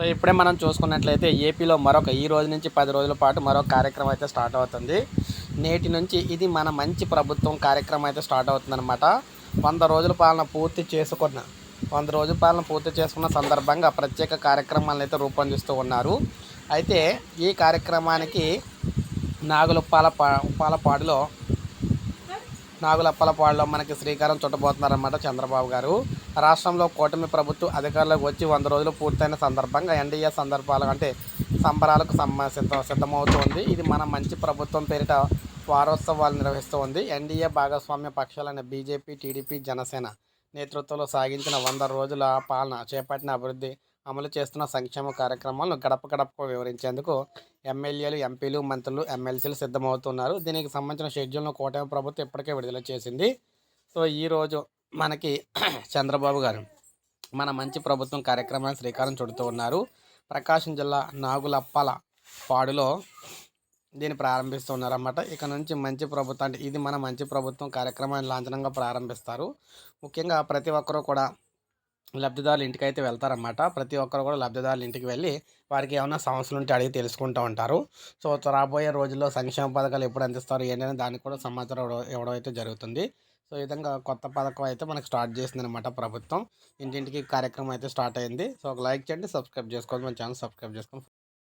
So ఇప్పుడే మనం చూసుకున్నట్లయితే ఏపీలో మరొక ఈ రోజు నుంచి పది రోజుల పాటు మరొక కార్యక్రమం అయితే స్టార్ట్ అవుతుంది. నేటి నుంచి ఇది మన మంచి ప్రభుత్వం కార్యక్రమం అయితే స్టార్ట్ అవుతుందన్నమాట. వంద రోజుల పాలన పూర్తి చేసుకున్న వంద రోజుల పాలన పూర్తి చేసుకున్న సందర్భంగా ప్రత్యేక కార్యక్రమాలను అయితే రూపొందిస్తూ ఉన్నారు. అయితే ఈ కార్యక్రమానికి నాగులుప్పాల పా ఉప్పాలపాడులో నాగులప్పలపాడులో మనకి శ్రీకారం చుట్టబోతున్నారన్నమాట చంద్రబాబు గారు. రాష్ట్రంలో కూటమి ప్రభుత్వం అధికారులకు వచ్చి వంద రోజులు పూర్తయిన సందర్భంగా ఎన్డీఏ సందర్భాలు అంటే సంబరాలకు సిద్ధ సిద్ధమవుతోంది. ఇది మన మంచి ప్రభుత్వం పేరిట వారోత్సవాలు నిర్వహిస్తోంది. ఎన్డీఏ భాగస్వామ్య పక్షాలైన బీజేపీ టీడీపీ జనసేన నేతృత్వంలో సాగించిన వంద రోజుల పాలన చేపట్టిన అభివృద్ధి అమలు చేస్తున్న సంక్షేమ కార్యక్రమాలను గడప గడపకు వివరించేందుకు ఎమ్మెల్యేలు ఎంపీలు మంత్రులు ఎమ్మెల్సీలు సిద్ధమవుతున్నారు. దీనికి సంబంధించిన షెడ్యూల్ను కూటమి ప్రభుత్వం ఇప్పటికే విడుదల చేసింది. సో ఈరోజు మనకి చంద్రబాబు గారు మన మంచి ప్రభుత్వం కార్యక్రమాన్ని శ్రీకారం చుడుతూ ఉన్నారు. ప్రకాశం జిల్లా నాగులప్పల పాడులో దీన్ని ప్రారంభిస్తున్నారన్నమాట. ఇక నుంచి మంచి ప్రభుత్వం అంటే ఇది మన మంచి ప్రభుత్వం కార్యక్రమాన్ని లాంఛనంగా ప్రారంభిస్తారు. ముఖ్యంగా ప్రతి ఒక్కరూ కూడా లబ్ధిదారుల ఇంటికి అయితే వెళ్తారన్నమాట. ప్రతి ఒక్కరు కూడా లబ్ధిదారుల ఇంటికి వెళ్ళి వారికి ఏమైనా సమస్యలు ఉంటే అడిగి తెలుసుకుంటూ ఉంటారు. సో రాబోయే రోజుల్లో సంక్షేమ పథకాలు ఎప్పుడు అందిస్తారు ఏంటనే దానికి కూడా సమాచారం ఇవ్వడం- ఇవ్వడం అయితే జరుగుతుంది. సో ఈ విధంగా కొత్త పథకం అయితే మనకు స్టార్ట్ చేసింది అనమాట ప్రభుత్వం. ఇంటింటికి కార్యక్రమం అయితే స్టార్ట్ అయింది. సో ఒక లైక్ చేయండి సబ్స్క్రైబ్ చేసుకోండి మన ఛానల్ సబ్స్క్రైబ్ చేసుకోండి.